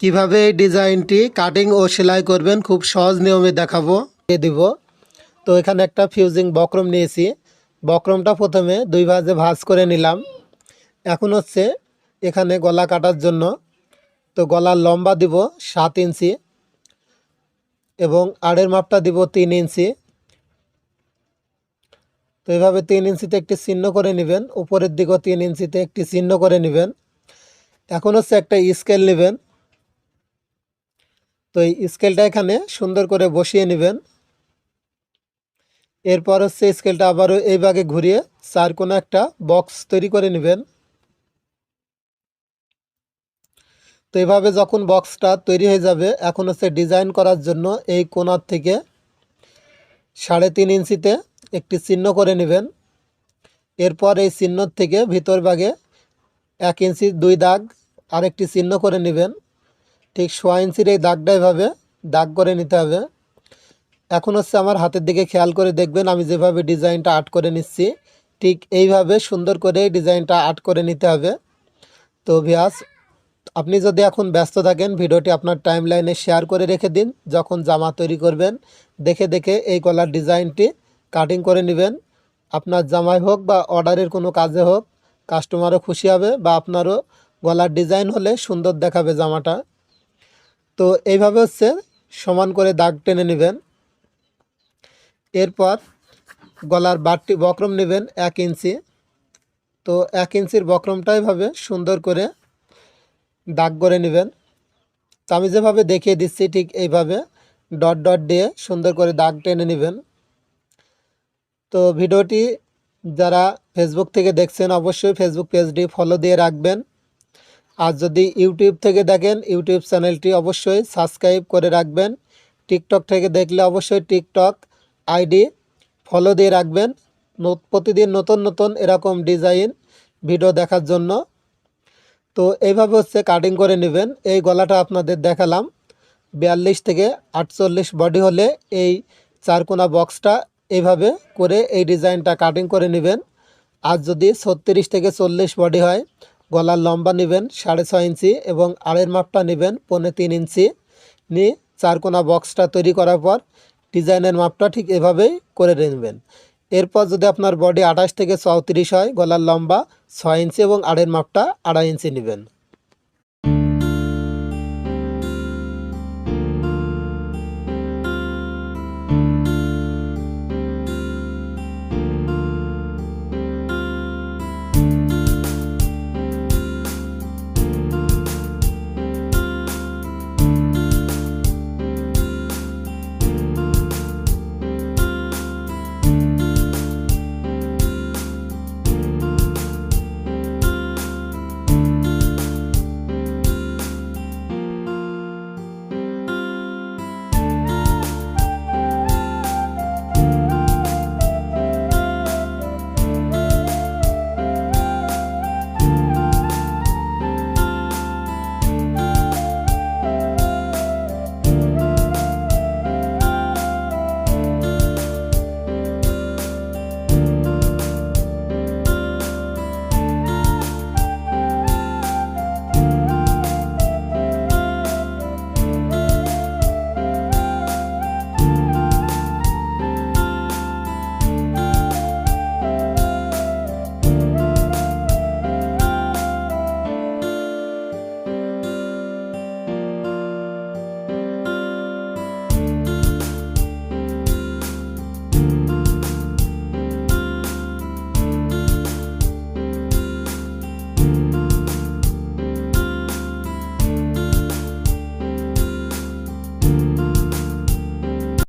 কীভাবে এই ডিজাইনটি কাটিং ও সেলাই করবেন খুব সহজ নিয়মে দেখাবো। এ দিব। তো এখানে একটা ফিউজিং বক্রম নিয়েছি। বক্রমটা প্রথমে দুই ভাজে ভাজ করে নিলাম। এখন হচ্ছে এখানে গলা কাটার জন্য। তো গলার লম্বা দিব সাত ইঞ্চি এবং আড়ের মাপটা দিব তিন ইঞ্চি তো এইভাবে তিন ইঞ্চিতে একটি চিহ্ন করে নেবেন। উপরের দিকেও তিন ইঞ্চিতে একটি চিহ্ন করে নেবেন। এখন হচ্ছে একটা স্কেল নেবেন। তো এই স্কেলটা এখানে সুন্দর করে বসিয়ে নেবেন। এরপর হচ্ছে স্কেলটা আবারও এই ভাগে ঘুরিয়ে চার কোনো একটা বক্স তৈরি করে নেবেন। তো এইভাবে যখন বক্সটা তৈরি হয়ে যাবে, এখন হচ্ছে ডিজাইন করার জন্য এই কোনার থেকে সাড়ে তিন ইঞ্চিতে একটি চিহ্ন করে নেবেন। এরপর এই চিহ্ন থেকে ভিতর ভাগে এক ইঞ্চি দুই দাগ আরেকটি চিহ্ন করে নেবেন। ঠিক সোয়া ইঞ্চির এই দাগটা এভাবে দাগ করে নিতে হবে। এখন হচ্ছে আমার হাতের দিকে খেয়াল করে দেখবেন আমি যেভাবে ডিজাইনটা আর্ট করে নিচ্ছি, ঠিক এইভাবে সুন্দর করে ডিজাইনটা আর্ট করে নিতে হবে। তো ভিয়াস, আপনি যদি এখন ব্যস্ত থাকেন, ভিডিওটি আপনার টাইম লাইনে শেয়ার করে রেখে দিন, যখন জামা তৈরি করবেন, দেখে দেখে এই গলার ডিজাইনটি কাটিং করে নেবেন। আপনার জামাই হোক বা অর্ডারের কোনো কাজে হোক, কাস্টমারও খুশি হবে বা আপনারও গলার ডিজাইন হলে সুন্দর দেখাবে জামাটা। তো এইভাবে হচ্ছে সমান করে দাগ টেনে নেবেন। এরপর গলার বাটটি বক্রম নেবেন এক ইঞ্চি। তো এক ইঞ্চির বক্রমটা এভাবে সুন্দর করে দাগ করে নেবেন। তো আমি যেভাবে দেখিয়ে দিচ্ছি ঠিক এইভাবে ডট ডট দিয়ে সুন্দর করে দাগ টেনে নেবেন। তো ভিডিওটি যারা ফেসবুক থেকে দেখছেন অবশ্যই ফেসবুক পেজটি ফলো দিয়ে রাখবেন। আর যদি ইউটিউব থেকে দেখেন, ইউটিউব চ্যানেলটি অবশ্যই সাবস্ক্রাইব করে রাখবেন। টিকটক থেকে দেখলে অবশ্যই টিকটক আইডি ফলো দিয়ে রাখবেন। প্রতিদিন নতুন নতুন এরকম ডিজাইন ভিডিও দেখার জন্য। তো এইভাবে হচ্ছে কাটিং করে নেবেন। এই গলাটা আপনাদের দেখালাম। বিয়াল্লিশ থেকে আটচল্লিশ বডি হলে এই চারকোনা বক্সটা এইভাবে করে এই ডিজাইনটা কাটিং করে নেবেন। আর যদি ছত্রিশ থেকে চল্লিশ বডি হয় গলার লম্বা নেবেন সাড়ে ছয় ইঞ্চি এবং আড়ের মাপটা নেবেন পনেরো তিন ইঞ্চি। নিয়ে চারকোনা বক্সটা তৈরি করার পর ডিজাইনের মাপটা ঠিক এভাবেই করে নেবেন। এরপর যদি আপনার বডি আঠাশ থেকে চৌত্রিশ হয়, গলার লম্বা ছয় ইঞ্চি এবং আড়ের মাপটা আড়াই ইঞ্চি নেবেন।